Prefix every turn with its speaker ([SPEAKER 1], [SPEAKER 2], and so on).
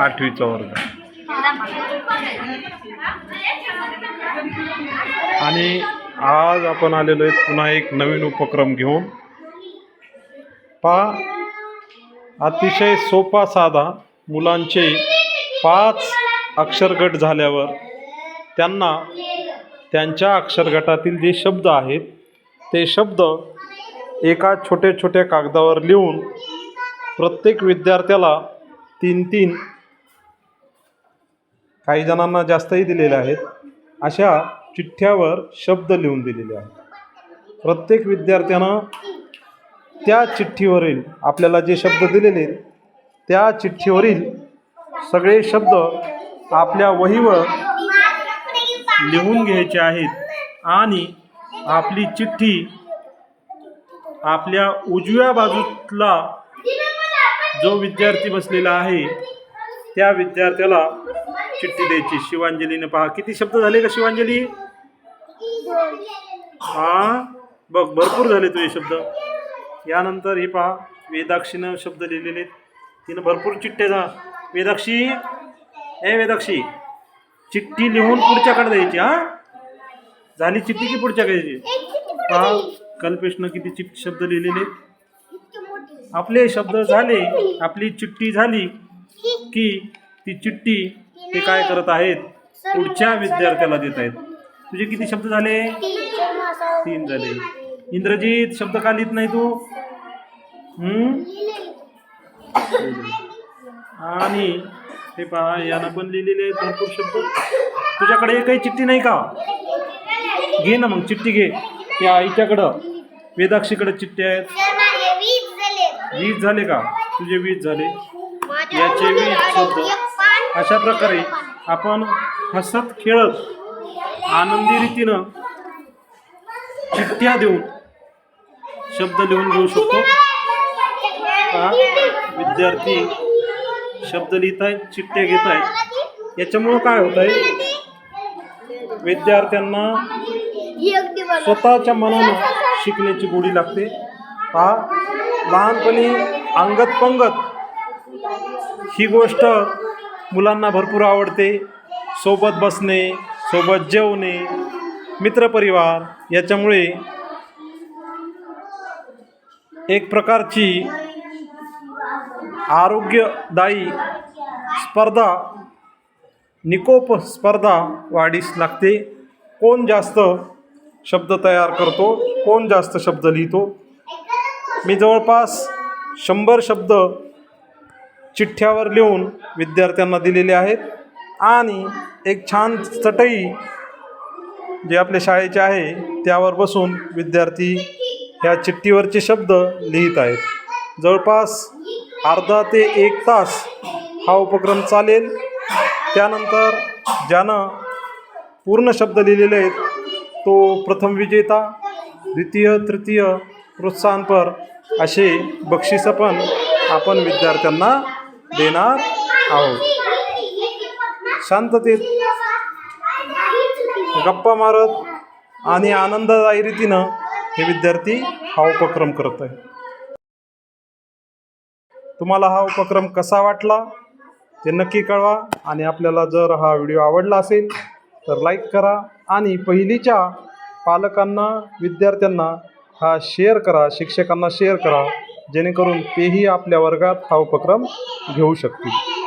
[SPEAKER 1] आठवीचा वर्ग. आणि आज आपण आलेलो आहे पुन्हा एक नवीन उपक्रम घेऊन. पा अतिशय सोपा साधा मुलांचे पाच अक्षरगट झाल्यावर त्यांना त्यांच्या अक्षरगटातील जे शब्द आहेत ते शब्द एका छोट्या छोट्या कागदावर लिहून प्रत्येक विद्यार्थ्याला तीन तीन काही जणांना जास्तही दिलेले आहेत. अशा चिठ्ठ्यावर शब्द लिहून दिलेले आहेत. प्रत्येक विद्यार्थ्यानं त्या चिठ्ठीवरील आपल्याला जे शब्द दिलेले आहेत, त्या चिठ्ठीवरील सगळे शब्द आपल्या वहीवर लिहून घ्यायचे आहेत आणि आपली चिठ्ठी आपल्या उजव्या बाजूला जो विद्यार्थी बसलेला आहे त्या विद्यार्थ्याला चिठ्ठी द्यायची? शिवांजलीने पहा. किती शब्द झाले का शिवांजली? हा? बघ भरपूर झाले तुझे शब्द. यानंतर हे पहा. वेदाक्षीनं शब्द लिहिलेले आहेत. तिनं भरपूर चिठ्ठ्या जा वेदाक्षी? ए वेदाक्षी. चिठ्ठी लिहून पुढच्याकडे द्यायची हा? झाली चिठ्ठी की पुढच्या द्यायची पहा. कल्पेशनं किती चिठ शब्द लिहिलेले. आपले शब्द झाले. आपली चिठ्ठी झाली की ती चिठ्ठी ते काय करत आहेत? पुढच्या विद्यार्थ्याला देत आहेत. तुझे किती शब्द झाले? तीन झाले. इंद्रजीत शब्द का लिहित नाही तू? आणि हे पहा यानं पण लिहिलेले आहेत भरपूर शब्द. तुझ्याकडे एकही चिठ्ठी नाही का? घे ना मग चिठ्ठी घे. त्या आईच्याकडं. वेदाक्षीकडे चिठ्ठी आहेत. वीज झाले का? तुझे वीज झाले. याचे वीज शब्द. अशा प्रकारे आपण हसत खेळत आनंदी रीतीनं चिठ्ठ्या देऊन शब्द लिहून घेऊ शकतो. पहा, विद्यार्थी शब्द लिहित आहेत चिठ्ठ्या घेत आहेत याच्यामुळं काय होत आहे विद्यार्थ्यांना स्वतःच्या मनानं शिकण्याची गोडी लागते. हा लहानपणी अंगत पंगत ही गोष्ट मुलांना भरपूर आवडते. सोबत बसणे सोबत जेवणे मित्रपरिवार याच्यामुळे एक प्रकारची आरोग्यदायी स्पर्धा निकोप स्पर्धा वाढीस लागते. कोण जास्त शब्द तयार करतो कोण जास्त शब्द लिहितो? मी जवळपास शंभर शब्द चिठ्ठ्यावर लिहून विद्यार्थ्यांना दिलेले आहेत. आणि एक छान चटई जे आपल्या शाळेचे आहे त्यावर बसून विद्यार्थी ह्या चिठ्ठीवरचे शब्द लिहित आहेत. जवळपास अर्धा ते एक तास हा उपक्रम चालेल. त्यानंतर ज्यानं पूर्ण शब्द लिहिलेले आहेत तो प्रथम विजेता द्वितीय तृतीय प्रोत्साहनपर असे बक्षिसं पण आपण विद्यार्थ्यांना देणार आहोत. शांततेत गप्पा मारत आणि आनंददायी रीतीनं हे विद्यार्थी हा उपक्रम करत आहे तुम्हाला हा उपक्रम कसा वाटला ते नक्की कळवा आणि आपल्याला जर हा व्हिडिओ आवडला असेल तर लाईक करा आणि पहिलीच्या पालकांना विद्यार्थ्यांना हा शेअर करा शिक्षकांना शेअर करा. जेणेकरून तेही आपल्या वर्गात हा उपक्रम घेऊ शकतील.